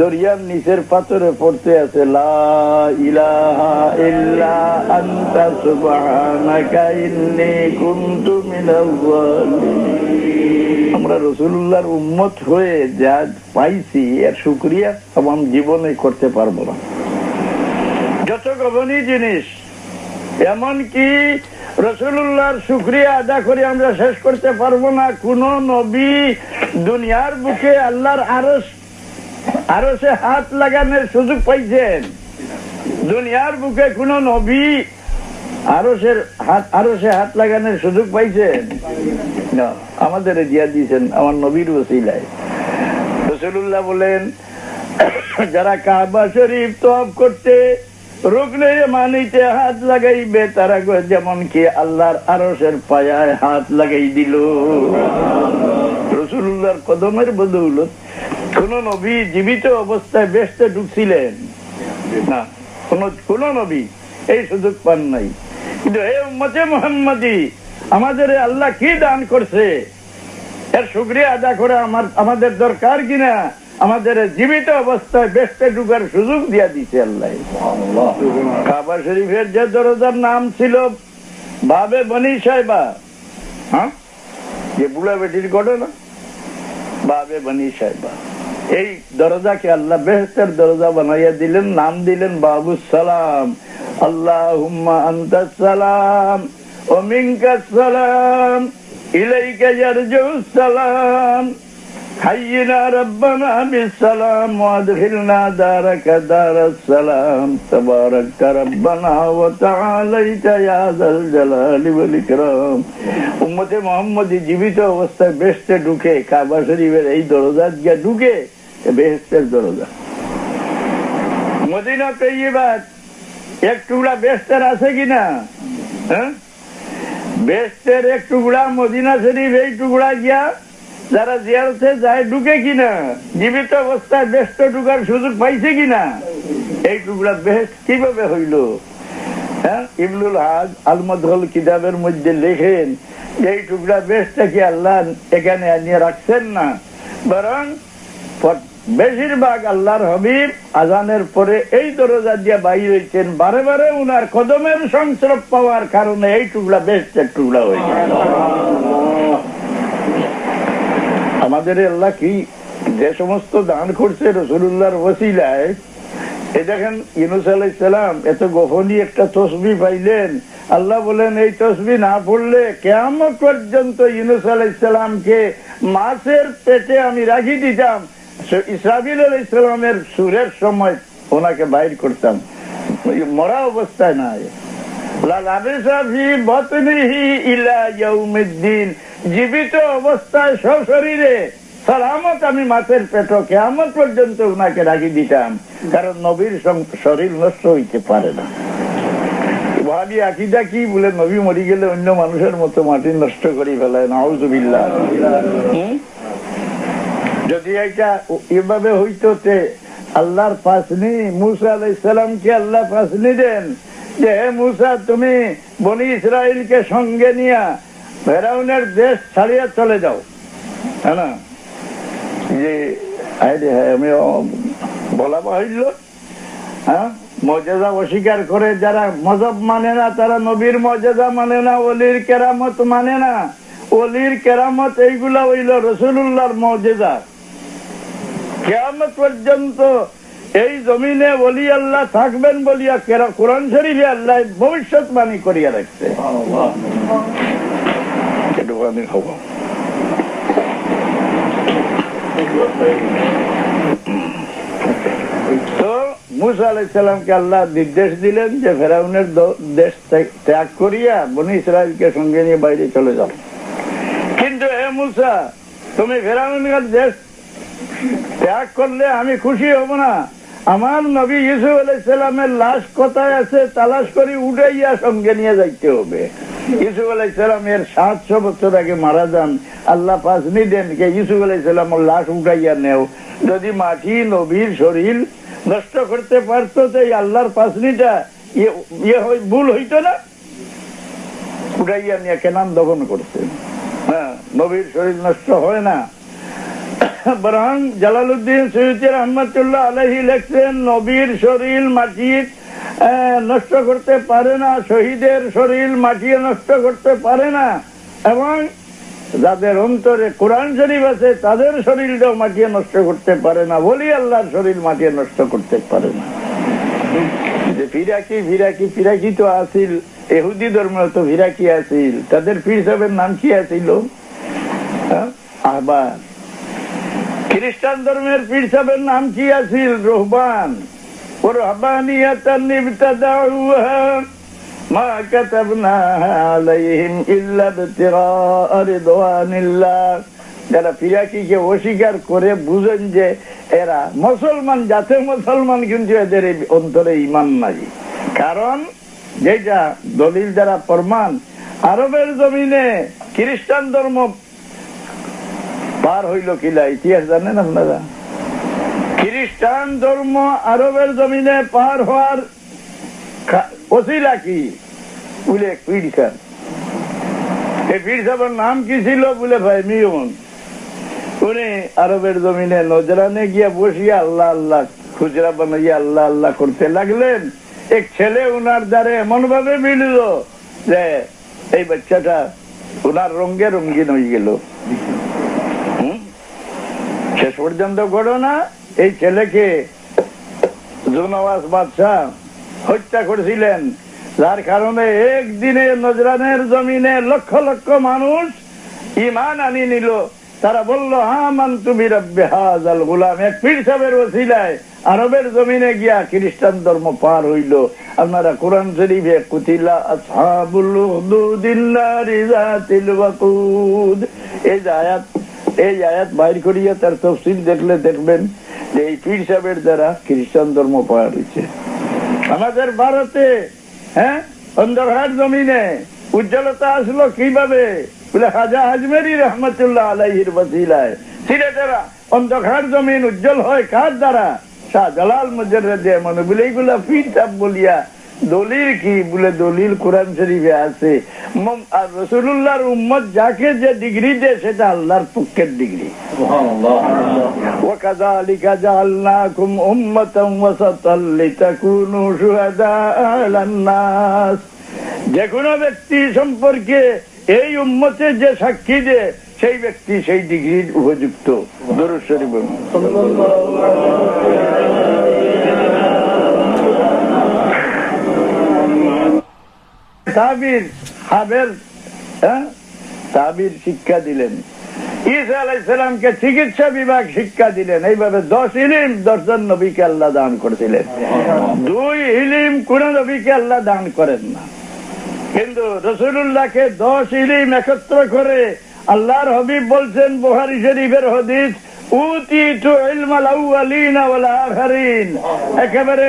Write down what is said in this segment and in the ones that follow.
দরিয়ার নিচের পাথরে পড়তে আছে। আমরা রসুল্লাহর উম্মত হয়ে যা পাইছি, এর শুক্রিয়া আমার জীবনে করতে পারব না যত গভনী জিনিস, এমনকি রসুল্লাহর শুক্রিয়া আদা করে আমরা শেষ করতে পারব না, কোন নবী দুনিয়ার বুকে আল্লাহর আরও আরও সে হাত লাগানোর সুযোগ পাইছেন। দুনিয়ার বুকে কোন নবী আরও সে হাত আরও সে হাত লাগানোর সুযোগ পাইছেন? আমাদের দিয়া দিয়েছেন, আমার নবীর ওসিলায়। রসুল্লাহ বলেন, যারা কাবা শরীফ তফ করতে রুকনে মানিতে হাত লাগাইবে, তারা যেমন কি আল্লাহর আরসের পায়ায় হাত লাগাই দিল। রসুল্লাহর কদমের বদৌলত কোন নবী জীবিত অবস্থায় ব্যস্তে ঢুকছিলেন। না কোন কোন নবী এই সুযোগ পান নাই। কিন্তু হে উম্মতে মোহাম্মদী আমাদের আল্লাহ কি দান করছে? এর শুক্রিয়া আদা করে আমার আমাদের দরকার কিনা? আমাদের জীবিত অবস্থায় ব্যস্তে ঢুকার সুযোগ দিয়া দিছে আল্লাহ। কাবা শরীফের যে দরজার নাম ছিল বাবে বনি সাহেবা হ্যাঁ? যে বুড়া বেটির ঘটনা? বাবে বনি সাহেবা এই দরজাকে আল্লাহ বেহতের দরজা বানাইয়া দিলেন, নাম দিলেন বাবু সালাম। আল্লাহ সালাম ওমিনকা সালাম, ইলাইকা ইয়ারজু সালাম। حينا ربنا بالسلام وادخلنا دارك دار السلام تبارك ربنا وتعاليت يا ذا الجلال والإكرام উম্মতে মোহাম্মদ জীবিত অবস্থায় বেহেস্তে ঢুকে কাবা শরীফের এই দরজা গিয়া ঢুকে এ বেহেস্তের দরজা মদিনা তৈবাদ এক টুকরা বেহেস্তের আছে কিনা হ্যাঁ বেহেস্তের এক টুকরা মদিনা শরীফ এই টুকরা গিয়া যারা জিয়ারতে যায়, ঢুকে কিনা? জীবিত অবস্থায় ব্যস্ত ঢুকার সুযোগ পাইছে কিনা? এই টুকরা বেশ কীভাবে হইল? হ্যাঁ হাজ আলমদল কিতাবের মধ্যে লেখেন, এই টুকরা বেশটা কি আল্লাহ এখানে আনিয়ে রাখছেন না? বরং বেশিরভাগ আল্লাহর হবিব আজানের পরে এই দরজা দিয়ে বাইর বারে বারে উনার কদমের সংস্রব পাওয়ার কারণে এই টুকরা বেশটার টুকরা হয়ে গেল। আমাদের আল্লাহ কি যে সমস্ত দান করছে রসুল্লাহর ওসিলায় এই দেখেন ইনুস আলাইসালাম এত গোপনী একটা তসবি পাইলেন। আল্লাহ বলেন, এই তসবি না পড়লে কেমন পর্যন্ত ইনুস আলাইসালামকে মাছের পেটে আমি রাখি দিতাম। ইসরাবিল আলাইসালামের সুরের সময় ওনাকে বাইর করতাম। মরা অবস্থায় না জীবিত অবস্থায় সশরীরে। সালামত আমি মাছের পেট কেমন পর্যন্ত ওনাকে রাখি দিতাম। কারণ নবীর শরীর নষ্ট হইতে পারে না। ভাবি আকিদা কি বলে? নবী মরি গেলে অন্য মানুষের মতো মাটি নষ্ট ফেলায় নাউজুবিল্লাহ। হুম? যদি এটা এভাবে হইতো আল্লাহর পাসনি মুসা আলাইসালামকে আল্লাহ পাসনি দেন। যে, হে মুসা, তুমি বনি ইসরায়েলকে সঙ্গে নিয়া ফেরাউনের দেশ ছাড়িয়ে চলে যাও। হ্যাঁ না? যে আমি বলা বাহিল হ্যাঁ? মর্যাদা অস্বীকার করে যারা মজব মানে না, তারা নবীর মর্যাদা মানে না, অলির কেরামত মানে না। অলির কেরামত এইগুলা হইল রসুল্লাহর মর্যাদা। কেয়ামত পর্যন্ত এই জমিনে বলি আল্লাহ থাকবেন বলিয়া কেরা- কোরআন শরীফে আল্লাহ ভবিষ্যৎবাণী করিয়া রাখছে। হব তো মুসা আলাইসাল্লামকে আল্লাহ নির্দেশ দিলেন যে ফেরাউনের দেশ ত্যাগ- করিয়া বনি ইসরায়েলকে সঙ্গে নিয়ে বাইরে চলে যাও কিন্তু হে মুসা তুমি ফেরাউনের দেশ ত্যাগ করলে আমি খুশি হব না আমার নবী ইসুফ আলাইসাল্লামের লাশ কোথায় আছে তালাশ করে উঠাইয়া সঙ্গে নিয়ে যাইতে হবে ইসুফ আলাইসাল্লামের সাতশো বছর আগে মারা যান, আল্লাহ পাসনি দেন কে ইসুফ আলাইসাল্লামের লাশ উঠাইয়া নেও। যদি মাটি, নবীর শরীর নষ্ট করতে পারতো তো আল্লাহর পাসনিটা ইয়ে ইয়ে ভুল হইতো না? উঠাইয়া নিয়ে কেনান দখল করছে। হ্যাঁ নবীর শরীর নষ্ট হয় না। বরং জালালউদ্দিন সৈয়দ রহমতুল্লাহ আলহী লেখছেন, নবীর শরীর মাটির নষ্ট করতে পারে না, শহীদের শরীর মাটিয়ে নষ্ট করতে পারে না। এবং যাদের অন্তরে কোরআন শরীফ আছে, তাদের শরীরটাও মাটিয়ে নষ্ট করতে পারে না। বলি আল্লাহর শরীর মাটিয়ে নষ্ট করতে পারে না। যে ফিরাকি ফিরাকি ফিরাকি তো আসিল। এহুদি ধর্ম তো ফিরাকি আসিল। তাদের পীর সাহেবের নাম কি আসিল? আহবার। খ্রিস্টান ধর্মের পীর সাহেবের নাম কি আসিল রোহবান। ও রহবানিয়াতান ইবতাদাউহা মা কাতাবনাহা আলাইহিম ইল্লা ইবতিগাআ রিদওয়ানিল্লাহ যারা ফিরাকিকে অস্বীকার করে বুঝেন যে এরা মুসলমান, জাতে মুসলমান, কিন্তু এদের অন্তরে ইমান নাই। কারণ যেটা দলিল দ্বারা প্রমাণ, আরবের জমিনে খ্রিস্টান ধর্ম পার হইল কিলা, ইতিহাস জানেন আপনারা? খ্রিস্টান ধর্ম আরবের জমিনে পার হওয়ার কা- বলে এই নাম কি ছিল বলে ভাই মিয়ন উনি আরবের জমিনে নজরানে গিয়া আল্লাহ আল্লাহ খুচরা আল্লাহ আল্লাহ করতে লাগলেন। এক ছেলে উনার দ্বারে এমন ভাবে মিলল যে এই বাচ্চাটা উনার রঙ্গে রঙ্গিন হয়ে গেল? শেষ পর্যন্ত ঘটনা এই ছেলেকে জনওয়াজ বাদশাহ হত্যা করেছিলেন। যার কারণে একদিনে নজরানের জমিনে লক্ষ লক্ষ মানুষ ইমান আনি নিল। তারা বলল হা মান তুমি রব্বে হাজাল গুলাম। এক পীর ওসিলায় আরবের জমিনে গিয়া খ্রিস্টান ধর্ম পার হইল। আপনারা কোরআন শরীফে কুতিলা আসহাবুল এই আয়াত এই আয়াত বাইর করিয়া তার তফসিল দেখলে দেখবেন এই পীর সাহেবের দ্বারা খ্রিস্টান ধর্ম পাওয়া গেছে আমাদের ভারতে হ্যাঁ? অন্ধকার জমিনে উজ্জ্বলতা আসলো কীভাবে? হাজা হাজমেরি রহমতুল্লাহ আলাইহির বসিলায় সিলেটেরা অন্ধকার জমিন উজ্জ্বল হয় কার দ্বারা? শাহ জালাল মজরে মনে বলে, এইগুলা পীর সাহেব বলিয়া দলিল কি বলে দলিল কোরআন শরীফে আছে মম- আর রসুল্লাহর উম্মত যাকে যে ডিগ্রি দেয় সেটা আল্লাহর পক্ষের ডিগ্রি وكذلك جعلناكم أمة وسطا لتكونوا شهداء على الناس যে কোনো ব্যক্তি সম্পর্কে এই উম্মতে যে সাক্ষী দেয় সেই ব্যক্তি সেই ডিগ্রির উপযুক্ত দরুদ শরীফ তাবির হাবের হ্যাঁ? তাবির শিক্ষা দিলেন। ঈসা আলাইসালামকে চিকিৎসা বিভাগ শিক্ষা দিলেন। এইভাবে দশ ইলিম দশজন নবীকে আল্লাহ দান করেছিলেন। দুই ইলিম কোন নবীকে আল্লাহ দান করেন না। কিন্তু রসুল্লাহকে দশ ইলিম একত্র করে আল্লাহর হবিব বলছেন, বুহারি শরীফের হদিস একেবারে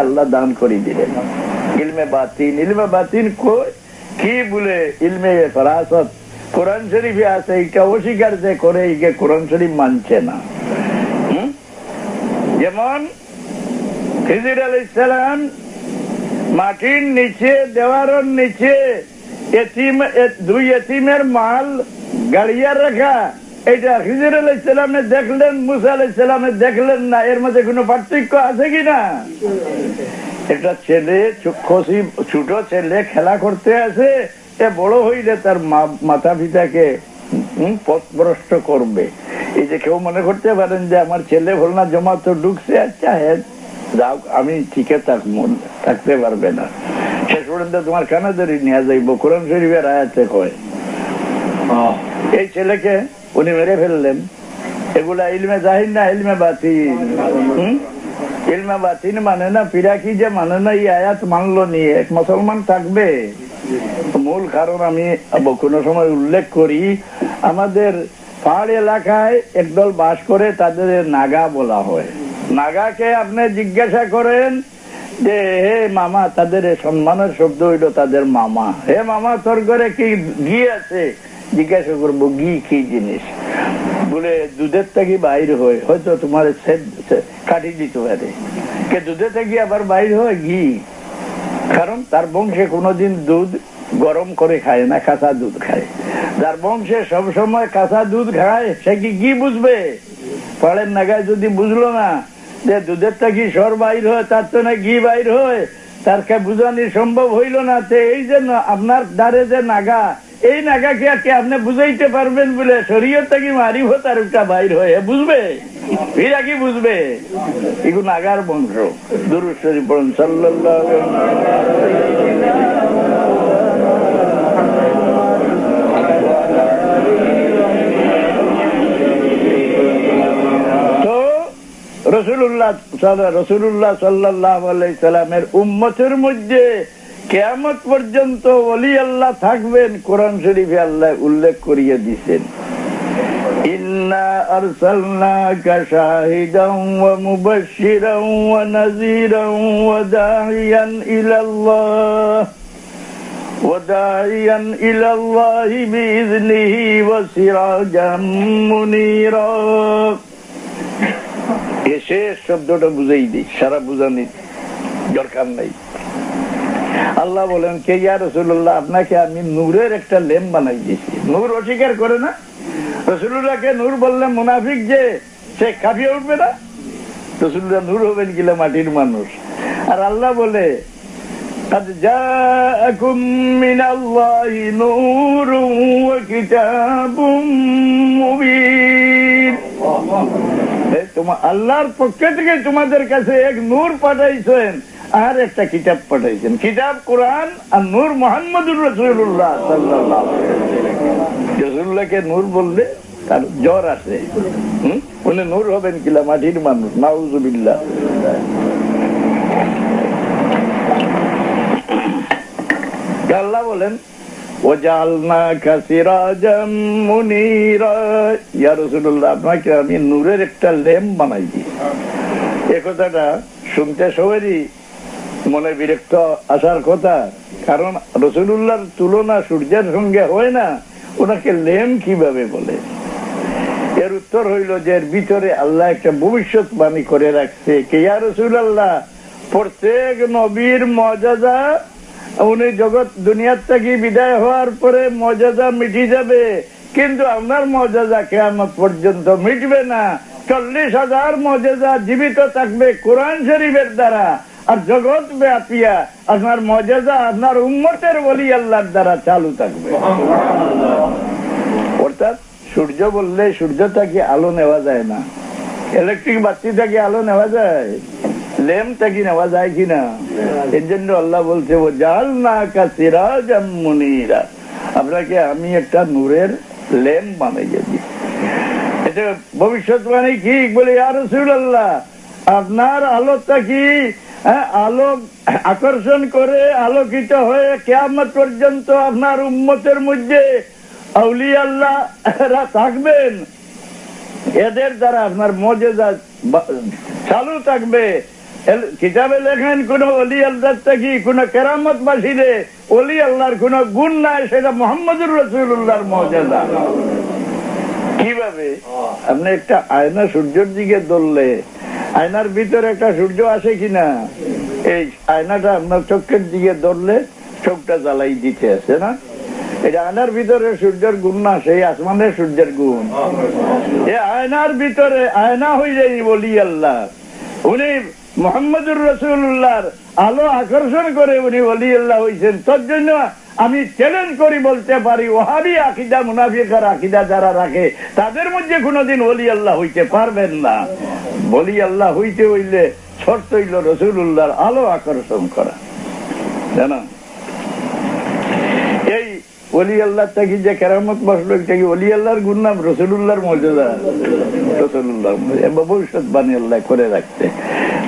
আল্লাহ দান করে দিলেন। ইলমে বাতিন ইলমে বাতিন কি বলে ইলমে ফরাসত? কোরআন শরীফে আছে এটা অস্বীকার যে করে একে কোরআন শরীফ মানছে না? যেমন খিজির আলাইসালাম মাটির নিচে, দেওয়ারের নিচে দুই এতিমের মাল গাড়িয়া রাখা এটা খিজির আলাইসালামে দেখলেন, মুসা আলাইসালামে দেখলেন না, এর মধ্যে কোনো পার্থক্য আছে কিনা একটা ছেলে খসি ছোট ছেলে খেলা করতে আছে এ বড় হইলে তার মাতা পিতাকে পথভ্রষ্ট করবে। এই যে কেউ মনে করতে পারেন যে আমার ছেলে ভুল না জমা তো ঢুকছে আচ্ছা হ্যাঁ যাও, আমি ঠিকই থাকব থাকতে পারবে না। পর্যন্ত তোমার কানে ধরে নিয়ে যাইব কোরআন শরীফের আয়াতে কয় এই ছেলেকে উনি মেরে ফেললেন। এগুলা ইলমে জাহির না ইলমে বাতিন ইলমে বাতিন মানে না পিরাকি যে মানে না এই আয়াত মানলো নিয়ে এক মুসলমান থাকবে। মূল কারণ আমি কোনো সময় উল্লেখ করি আমাদের পাহাড় এলাকায় একদল বাস করে তাদের নাগা বলা হয়। নাগাকে আপনি জিজ্ঞাসা করেন যে, হে মামা, তাদের সম্মানের শব্দ হইল তাদের মামা। হে মামা, তোর ঘরে কি ঘি আছে? জিজ্ঞাসা করব, ঘি কি জিনিস? বলে, দুধের থেকে বাইর হয়? হয়তো তোমার কাটি দিতে পারে। কে দুধে থেকে আবার বাইর হয়? ঘি? কারণ তার বংশে কোনোদিন দুধ গরম করে খায় না, কাঁচা দুধ খায়। যার বংশে সবসময় কাঁচা দুধ খায়, সে কি কি বুঝবে? পরের নাগায় যদি বুঝলো না যে দুধেরটা কি সর বাইর হয়, তার তো না ঘি বাইর হয়, তার কে বুঝানি সম্ভব হইল না। তে এই যে আপনার দ্বারে যে নাগা, এই নাগা কি আর কি আপনি বুঝাইতে পারবেন বলে শরীয়ত কি মারিব, তার একটা বাইর হয়ে। বুঝবে? এরা কি বুঝবে? এগুলো নাগার বংশ দুরুশ্বরী পড়ুন রসুল্লাহ রসুল্লাহ সাল্লাহ সাল্লামের উম্মতের মধ্যে কেয়ামত পর্যন্ত অলি আল্লাহ থাকবেন কোরআন শরীফে আল্লাহ উল্লেখ করিয়ে দিছেন ইন্না আরসালনাকা শাহিদান ওয়া মুবাশশিরান ওয়া নাযীরান ওয়া দা'iয়ান ইলাল্লাহ وداعيا إلى الله بإذنه وسراجا منيرا এসে শব্দটা বুঝেই দিই, সারা বুঝানি দরকার নাই। আল্লাহ বলেন, কে ইয়া রসুল্লাহ আপনাকে আমি নূরের একটা লেম বানাই দিয়েছি। নূর অস্বীকার করে না? রসুল্লাহকে নূর বললে মুনাফিক যে, সে কাঁপিয়ে উঠবে না? রসুল্লাহ নূর হবেন কিলা মাটির মানুষ। আর আল্লাহ বলে আল্লাহ তোমার আল্লাহর পক্ষ থেকে তোমাদের কাছে এক নূর পাঠাইছেন। আর একটা কিতাব পাঠাইছেন। কিতাব, কোরআন আর নূর মোহাম্মদুর রসুল্লাহ রসুল্লাহকে নূর বললে তার জ্বর আছে উনি নূর হবেন কিলা মাটির মানুষ। নাউজুবিল্লা আল্লাহ বলেন আপনাকে আমি নূরের একটা ল্যাম্প বানাই দিই। এ কথাটা শুনতে সবারই মনে বিরক্ত আসার কথা। কারণ রসুল্লাহর তুলনা সূর্যের সঙ্গে হয় না। ওনাকে লেম কীভাবে বলে? এর উত্তর হইল যে এর ভিতরে আল্লাহ একটা ভবিষ্যৎবাণী করে রাখছে। কে ইয়া রসুল আল্লাহ প্রত্যেক নবীর মর্যাদা উনি জগৎ দুনিয়ার থেকে বিদায় হওয়ার পরে মর্যাদা মিটি যাবে। কিন্তু আপনার মর্যাদা কেমন পর্যন্ত মিটবে না। চল্লিশ হাজার মর্যাদা জীবিত থাকবে কোরআন শরীফের দ্বারা। আর জগৎ ব্যাপিয়া আপনার মর্যাদা আপনার উন্মতের বলি আল্লাহর দ্বারা চালু থাকবে। অর্থাৎ সূর্য বললে সূর্য থেকে আলো নেওয়া যায় না। ইলেকট্রিক বাতি থেকে আলো নেওয়া যায়। নেওয়া যায় কিনা? এর জন্য আল্লাহ বলছে ও জাল না আপনাকে আমি একটা নূরের ল্যাম্প বানাইয়ে দিই। এটা ভবিষ্যৎবাণী কি? বলে আর আল্লাহ আপনার আলোটা কি হ্যাঁ, আলো আকর্ষণ করে আলোকিত হয়ে কেয়ামত পর্যন্ত আপনার উম্মতের মধ্যে আউলি আল্লাহ থাকবেন? এদের দ্বারা আপনার বা- চালু থাকবে। কিতাবে লেখেন, কোন অলি আল্লাহ কোন কেরামত অলি আল্লাহর কোন গুণ নাই, সেটা মোহাম্মদুর রসুল্লাহর মর্যাদা। কীভাবে? আপনি একটা আয়না সূর্যের দিকে আয়নার ভিতরে একটা সূর্য আসে কিনা? এই আয়নাটা আপনার চোখের দিকে ধরলে, চোখটা জ্বালাই দিতে আছে না? এই আয়নার ভিতরে সূর্যের গুণ না, সেই আসমানের সূর্যের গুণ। এ আয়নার ভিতরে আয়না হয়ে যাই বলি আল্লাহ উনি মোহাম্মদুর রসুল্লাহর আলো আকর্ষণ করে উনি বলি আল্লাহ হয়েছেন তোর জন্য আমি চ্যালেঞ্জ করি বলতে পারি, ওহাবি আকিদা, মুনাফিকার আকিদা যারা রাখে, তাদের মধ্যে কোনোদিন অলি আল্লাহ হইতে পারবেন না। বলি আল্লাহ হইতে হইলে শর্ত হইল রসুল্লাহর আলো আকর্ষণ করা। জানা এই অলি আল্লাহ থেকে যে কেরামত বসল, এটা কি অলি আল্লাহর গুণ নাম রসুল্লাহর মর্যাদা? ভবিষ্যৎবাণী আল্লাহ করে রাখতে।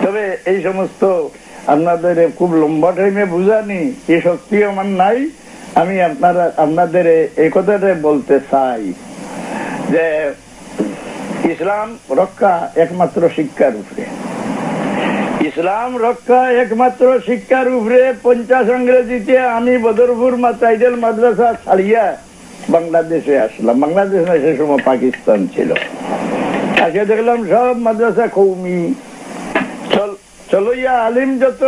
তবে এই সমস্ত আপনাদের খুব লম্বা টাইমে বুঝানি এই শক্তি আমার নাই। আমি আপনারা, আপনাদের এই কথাটা বলতে চাই যে ইসলাম রক্ষা একমাত্র শিক্ষার উপরে। ইসলাম রক্ষা একমাত্র শিক্ষার উপরে পঞ্চাশ ইংরেজিতে আমি বদরপুর টাইটেল মাদ্রাসা ছাড়িয়া বাংলাদেশে আসলাম। বাংলাদেশ না, সে সময় পাকিস্তান ছিল। আজকে দেখলাম সব মাদ্রাসা কৌমি। চল চলো ইয়া আলিম যত।